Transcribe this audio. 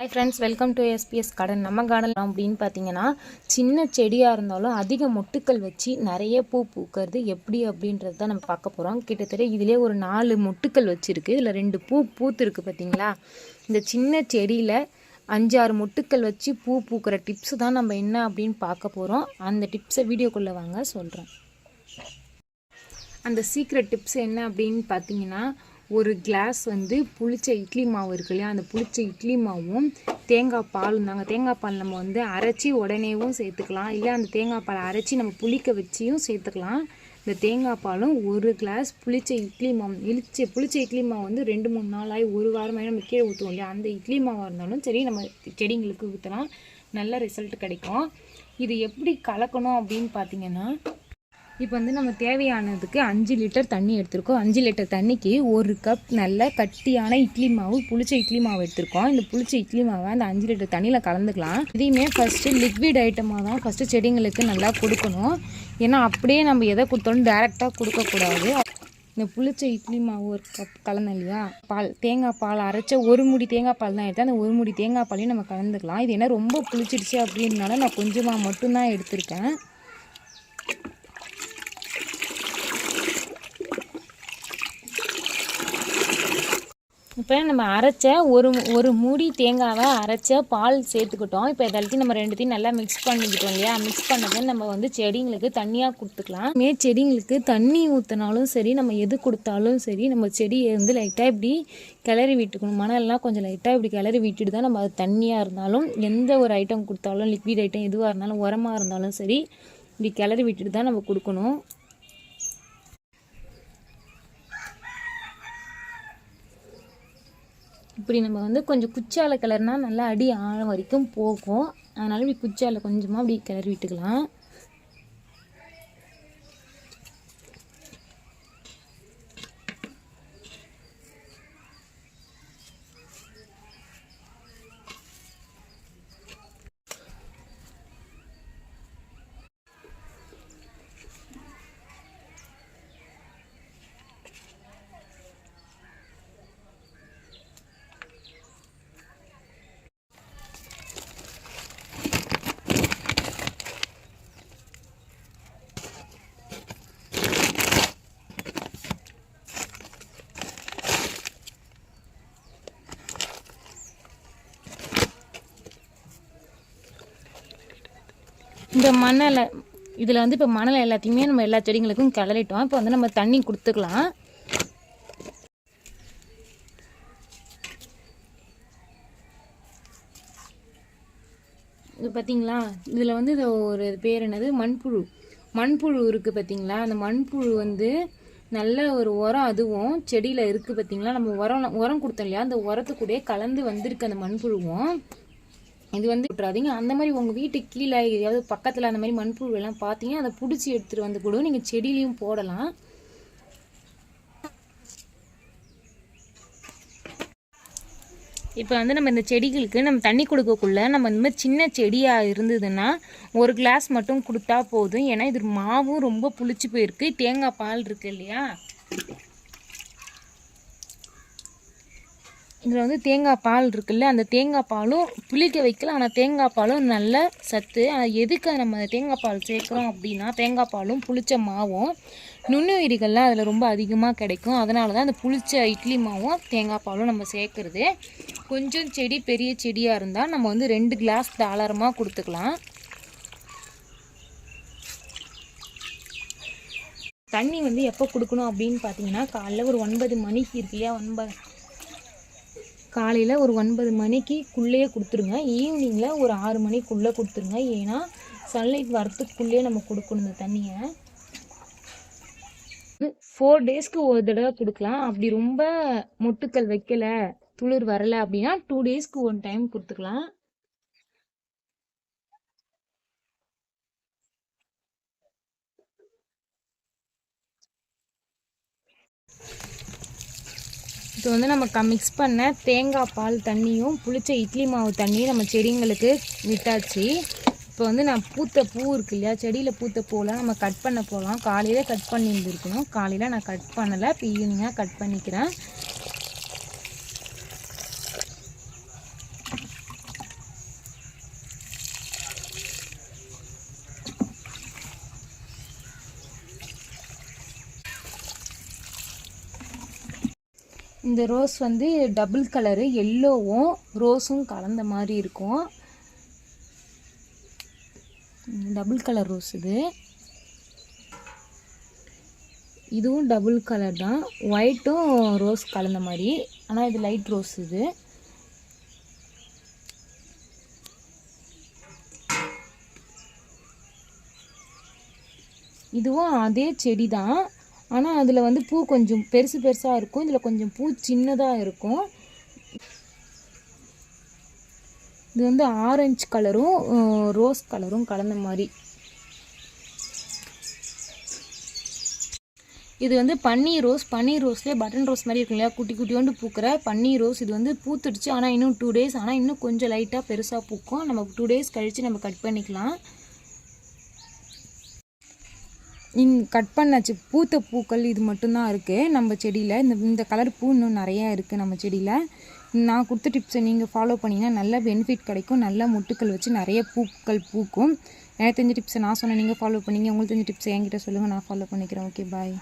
Hi friends welcome to SPS garden நம்ம garden அப்படின்னு பார்த்தீங்கன்னா சின்ன செடியாக இருந்தாலும் அதிக மொட்டுக்கள் வச்சு நிறைய பூ பூக்கிறது எப்படி அப்படின்றது தான் நம்ம பார்க்க போகிறோம் கிட்டத்தட்ட இதிலே ஒரு நாலு மொட்டுக்கள் வச்சுருக்கு. இதில் ரெண்டு பூ பூத்துருக்கு பார்த்தீங்களா இந்த சின்ன செடியில் அஞ்சாறு மொட்டுக்கள் வச்சு பூ பூக்கிற டிப்ஸ் தான் நம்ம என்ன அப்படின்னு பார்க்க போகிறோம் அந்த டிப்ஸை வீடியோக்குள்ளே வாங்க சொல்கிறேன் அந்த சீக்ரெட் டிப்ஸ் என்ன அப்படின்னு பார்த்தீங்கன்னா ஒரு கிளாஸ் வந்து புளிச்ச இட்லி மாவு இருக்கு இல்லையா? அந்த புளிச்ச இட்லி மாவும் தேங்காய் பாலும் தாங்க. தேங்காய் பால் நம்ம வந்து அரைச்சி உடனேவும் சேர்த்துக்கலாம். இல்லை அந்த தேங்காய் பால் அரைச்சி நம்ம புளிக்க வச்சியும் சேர்த்துக்கலாம். இந்த தேங்காய் பாலும் ஒரு கிளாஸ் புளிச்ச இட்லி மாவு இழிச்ச புளிச்ச இட்லி மாவு வந்து ரெண்டு மூணு நாள் ஆகி ஒரு வாரமாக நம்ம கீழே ஊற்றுவோம் இல்லையா? அந்த இட்லி மாவாக இருந்தாலும் சரி நம்ம செடிங்களுக்கு ஊற்றலாம் நல்ல ரிசல்ட் கிடைக்கும். இது எப்படி கலக்கணும் அப்படின்னு பார்த்தீங்கன்னா இப்போ வந்து நம்ம தேவையானதுக்கு அஞ்சு லிட்டர் தண்ணி எடுத்திருக்கோம். அஞ்சு லிட்டர் தண்ணிக்கு ஒரு கப் நல்ல கட்டியான இட்லி மாவு புளிச்ச இட்லி மாவு எடுத்திருக்கோம். இந்த புளிச்ச இட்லி மாவை அந்த அஞ்சு லிட்டர் தண்ணியில் கலந்துக்கலாம். இதையுமே ஃபஸ்ட்டு லிக்விட் ஐட்டமாக தான் ஃபஸ்ட்டு செடிங்களுக்கு நல்லா கொடுக்கணும். ஏன்னா அப்படியே நம்ம எதை கொடுத்தாலும் டேரெக்டாக கொடுக்கக்கூடாது. இந்த புளிச்ச இட்லி மாவு ஒரு கப் கலந்தோம் இல்லையா? பால் தேங்காய் பால் அரைச்ச ஒரு முடி தேங்காய் பால் தான் எடுத்தேன் அந்த ஒரு முடி தேங்காய் பாலையும் நம்ம கலந்துக்கலாம். இது ஏன்னா ரொம்ப புளிச்சிடுச்சு அப்படின்னால நான் கொஞ்சமாக மட்டும்தான் எடுத்திருக்கேன். இப்போ நம்ம அரைச்ச ஒரு ஒரு மூடி தேங்காவை அரைச்ச பால் சேர்த்துக்கிட்டோம். இப்போ இதெல்லாத்தையும் நம்ம ரெண்டுத்தையும் நல்லா மிக்ஸ் பண்ணிக்கிட்டோம் இல்லையா? மிக்ஸ் பண்ணதை நம்ம வந்து செடிங்களுக்கு தண்ணியாக கொடுத்துக்கலாம். மே செடிங்களுக்கு தண்ணி ஊற்றினாலும் சரி நம்ம எது கொடுத்தாலும் சரி நம்ம செடியை வந்து லைட்டாக இப்படி கிளறி விட்டுக்கணும். மணல்லாம் கொஞ்சம் லைட்டாக இப்படி கிளறி விட்டுட்டு தான் நம்ம அது தண்ணியாக இருந்தாலும் எந்த ஒரு ஐட்டம் கொடுத்தாலும் லிக்விட் ஐட்டம் எதுவாக இருந்தாலும் உரமாக இருந்தாலும் சரி இப்படி கிளறி விட்டுட்டு தான் நம்ம கொடுக்கணும். இப்படி நம்ம வந்து கொஞ்சம் குச்சால கிளறினா நல்லா அடி ஆழம் வரைக்கும் போகும். அதனால் இப்படி குச்சால கொஞ்சமாக அப்படி கிளறி விட்டுக்கலாம். இந்த மணலை இதில் வந்து இப்போ மணல் எல்லாத்தையுமே நம்ம எல்லா செடிங்களுக்கும் கிளறிட்டோம் இப்போ வந்து நம்ம தண்ணி கொடுத்துக்கலாம். இது பார்த்தீங்களா இதில் வந்து இது ஒரு பேர் என்னது? மண்புழு. மண்புழு இருக்குது பார்த்தீங்களா அந்த மண்புழு வந்து நல்ல ஒரு உரம் அதுவும் செடியில் இருக்குது பார்த்தீங்களா நம்ம உரம் உரம் கொடுத்தோம் இல்லையா? அந்த உரத்துக்கூடயே கலந்து வந்திருக்கு அந்த மண்புழுவும். இது வந்து விட்டுறாதீங்க. அந்த மாதிரி உங்கள் வீட்டுக்கு கீழே எதாவது பக்கத்தில் அந்த மாதிரி மண்புழு எல்லாம் பார்த்தீங்கன்னா அதை பிடிச்சி எடுத்துகிட்டு வந்து கூட. நீங்கள் செடியிலையும் போடலாம். இப்போ வந்து நம்ம இந்த செடிகளுக்கு நம்ம தண்ணி கொடுக்கக்குள்ள நம்ம இந்த மாதிரி சின்ன செடியாக இருந்ததுன்னா ஒரு கிளாஸ் மட்டும் கொடுத்தா போதும். ஏன்னா இது மாவும் ரொம்ப புளிச்சு போயிருக்கு. தேங்காய் பால் இருக்கு இல்லையா? இதில் வந்து தேங்காய் பால் இருக்குல்ல அந்த தேங்காய் பாலும் புளிக்க வைக்கல. ஆனால் தேங்காய் பாலும் நல்ல சத்து. ஆனால் எதுக்கு நம்ம அந்த தேங்காய் பால் சேர்க்குறோம் அப்படின்னா தேங்காய் பாலும் புளிச்ச மாவும் நுண்ணுயிரிகள்லாம் அதில் ரொம்ப அதிகமாக கிடைக்கும். அதனால தான் அந்த புளிச்ச இட்லி மாவும் தேங்காய் பாலும் நம்ம சேர்க்குறது. கொஞ்சம் செடி பெரிய செடியாக இருந்தால் நம்ம வந்து ரெண்டு கிளாஸ் தாளரமாக கொடுத்துக்கலாம். தண்ணி வந்து எப்போ கொடுக்கணும் அப்படின்னு பார்த்தீங்கன்னா காலைல ஒரு ஒன்பது மணிக்கு இருக்கு இல்லையா ஒன்பது காலையில் ஒரு ஒன்பது மணிக்குள்ளேயே கொடுத்துருங்க. ஈவினிங்கில் ஒரு ஆறு மணிக்குள்ளே கொடுத்துருங்க. ஏன்னா சன்லைட் வரத்துக்குள்ளேயே நம்ம கொடுக்கணும் இந்த தண்ணியை. ஃபோர் டேஸ்க்கு ஒரு தடவை கொடுக்கலாம். அப்படி ரொம்ப மொட்டுக்கள் வைக்கல துளிர் வரலை அப்படின்னா டூ டேஸ்க்கு ஒன் டைம் கொடுத்துக்கலாம். இப்போ வந்து நம்ம க மிக்ஸ் பண்ண தேங்காய் பால் தண்ணியும் புளிச்ச இட்லி மாவு தண்ணியும் நம்ம செடிங்களுக்கு விட்டாச்சு. இப்போ வந்து நான் பூத்த பூ இருக்கு இல்லையா செடியில் பூத்த பூலாம் நம்ம கட் பண்ண போகலாம் காலையில் கட் பண்ணியிருந்துருக்கணும். காலையில் நான் கட் பண்ணலை. இப்போ ஈவினிங்காக கட் பண்ணிக்கிறேன். இந்த ரோஸ் வந்து டபுள் கலரு எல்லோவும் ரோஸும் கலந்த மாதிரி இருக்கும். டபுள் கலர் ரோஸ் இது. இதுவும் டபுள் கலர் தான். ஒயிட்டும் ரோஸ் கலந்த மாதிரி. ஆனால் இது லைட் ரோஸ் இது. இதுவும் அதே செடி தான். ஆனால் அதில் வந்து பூ கொஞ்சம் பெருசு பெருசாக இருக்கும். இதில் கொஞ்சம் பூ சின்னதாக இருக்கும். இது வந்து ஆரஞ்சு கலரும் ரோஸ் கலரும் கலந்த மாதிரி இது வந்து பன்னீர் ரோஸ். பன்னீர் ரோஸ்லேயே பட்டன் ரோஸ் மாதிரி இருக்கும் இல்லையா? குட்டி குட்டியோண்டு பூக்கிற பன்னீர் ரோஸ். இது வந்து பூத்துடுச்சு. ஆனால் இன்னும் டூ டேஸ். ஆனால் இன்னும் கொஞ்சம் லைட்டாக பெருசாக பூக்கும். நம்ம டூ டேஸ் கழித்து நம்ம கட் பண்ணிக்கலாம். இங் கட் பண்ணாச்சு. பூத்த பூக்கள் இது மட்டும்தான் இருக்குது நம்ம செடியில் இந்த இந்த கலர் பூ இன்னும் நிறையா இருக்குது நம்ம செடியில். நான் கொடுத்த டிப்ஸை நீங்கள் ஃபாலோ பண்ணிங்கன்னா நல்ல பெனிஃபிட் கிடைக்கும். நல்ல முட்டுக்கள் வச்சு நிறைய பூக்கள் பூக்கும். எனக்கு தெரிஞ்ச டிப்ஸை நான் சொன்னேன் நீங்கள் ஃபாலோ பண்ணீங்க. உங்களுக்கு தெரிஞ்ச டிப்ஸை என்கிட்ட சொல்லுங்கள் நான் ஃபாலோ பண்ணிக்கிறேன். Okay bye